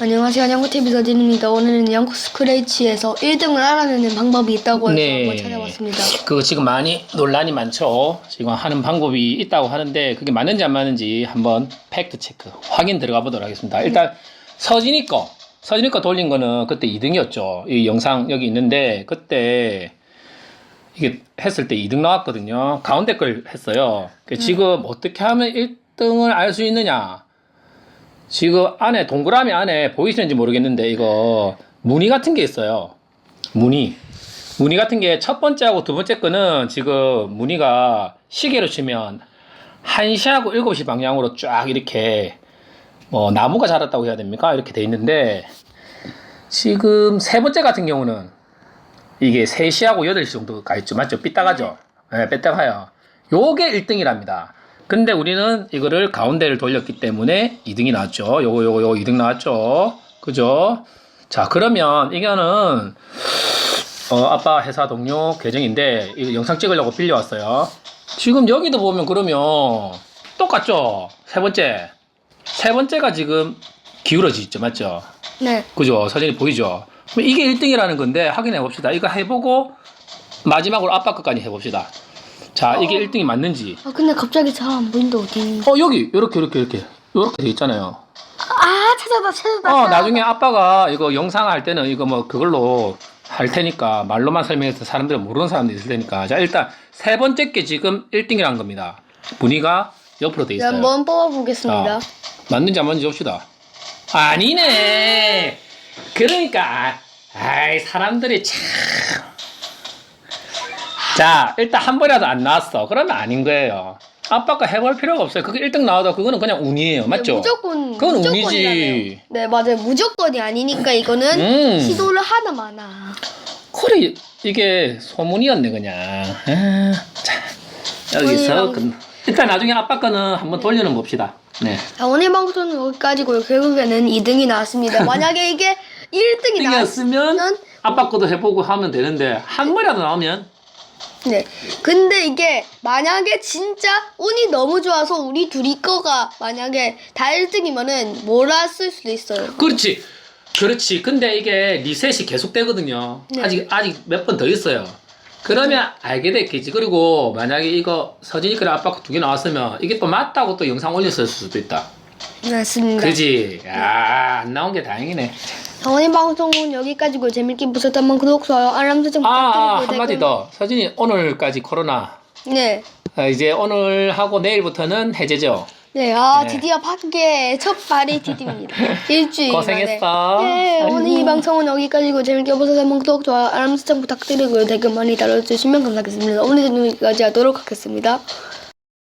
안녕하세요. 양구TV 서진입니다. 오늘은 양구 스크래치에서 1등을 알아내는 방법이 있다고 해서 네. 한번 찾아봤습니다. 그거 지금 많이 논란이 많죠. 지금 하는 방법이 있다고 하는데 그게 맞는지 안 맞는지 한번 팩트 체크 확인 들어가 보도록 하겠습니다. 일단 서진이 거 서진이 거 돌린 거는 그때 2등이었죠. 이 영상 여기 있는데 그때 이게 했을 때 2등 나왔거든요. 가운데 걸 했어요. 그 지금 어떻게 하면 1등을 알 수 있느냐? 지금 안에 동그라미 안에 보이시는지 모르겠는데 이거 무늬 같은 게 있어요. 무늬. 무늬 같은 게 첫 번째하고 두 번째 거는 지금 무늬가 시계로 치면 1시하고 7시 방향으로 쫙 이렇게 뭐 나무가 자랐다고 해야 됩니까? 이렇게 돼 있는데 지금 세 번째 같은 경우는 이게 3시하고 8시 정도 가 있죠. 맞죠? 삐딱하죠? 네, 삐딱해요. 요게 1등이랍니다. 근데 우리는 이거를 가운데를 돌렸기 때문에 2등이 나왔죠. 요거, 요거, 요거 2등 나왔죠. 그죠? 자, 그러면 이거는 어, 아빠 회사 동료 계정인데 이거 영상 찍으려고 빌려왔어요. 지금 여기도 보면 그러면 똑같죠? 세 번째. 세 번째가 지금 기울어지 있죠. 맞죠? 네. 그죠? 사진이 보이죠? 이게 1등이라는 건데 확인해 봅시다. 이거 해보고 마지막으로 아빠 것까지 해봅시다. 자, 이게 1등이 맞는지. 아 근데 갑자기 잘 안 보인다 어디. 어, 여기, 요렇게, 요렇게, 이렇게. 요렇게 돼 있잖아요. 아 찾았다 찾았다. 어, 찾았다. 나중에 아빠가 이거 영상 할 때는 이거 뭐 그걸로 할 테니까 말로만 설명해서 사람들은 모르는 사람들이 있을 테니까. 자, 일단 세 번째 게 지금 1등이란 겁니다. 무늬가 옆으로 돼 네, 있어요. 한번 뽑아보겠습니다. 자, 맞는지 안 맞는지 봅시다. 아니네. 그러니까 아이 사람들이 참. 자, 일단 한 번이라도 안 나왔어. 그러면 아닌 거예요. 아빠가 해볼 필요가 없어요. 그게 1등 나와도 그거는 그냥 운이에요. 맞죠? 네, 무조건 그건 무조건이잖아요. 운이지. 네 맞아요. 무조건이 아니니까 이거는 음. 시도를 하나 마나. 그래 이게 소문이었네 그냥 아, 자 여기서 소문이랑- 끝 일단 나중에 아빠 거는 한번 돌려는 봅시다 네 자 오늘 방송은 여기까지고요. 결국에는 2등이 나왔습니다. 만약에 이게 1등이 이겼으면 나왔으면 아빠 거도 해보고 하면 되는데 한 번이라도 나오면 네. 근데 이게 만약에 진짜 운이 너무 좋아서 우리 둘이 거가 만약에 다 1등이면은 몰았을 수도 있어요. 그렇지 그렇지 근데 이게 리셋이 계속 되거든요 네. 아직 아직 몇 번 더 있어요 그러면 알게 됐겠지 그리고 만약에 이거 서진이 거랑 아빠 거두개 나왔으면 이게 또 맞다고 또 영상 올렸을 수도 있다 맞습니다. 그지 아안 나온 게 다행이네 자, 오늘 방송은 여기까지고 재밌게 보셨다면 구독, 좋아요, 알람 설정 아, 아 부탁드리고 한마디 댓글- 더. 서진이 오늘까지 코로나. 네. 아, 이제 오늘 하고 내일부터는 해제죠. 네, 아 네. 드디어 밖에 첫 발이 디디입니다. 일주일 고생했어. 만에. 네, 아이고. 오늘 이 방송은 여기까지고 재밌게 보셨다면 구독, 좋아요, 알람 설정 부탁드리고요. 댓글 많이 달아주시면 감사하겠습니다. 오늘은 여기까지 하도록 하겠습니다.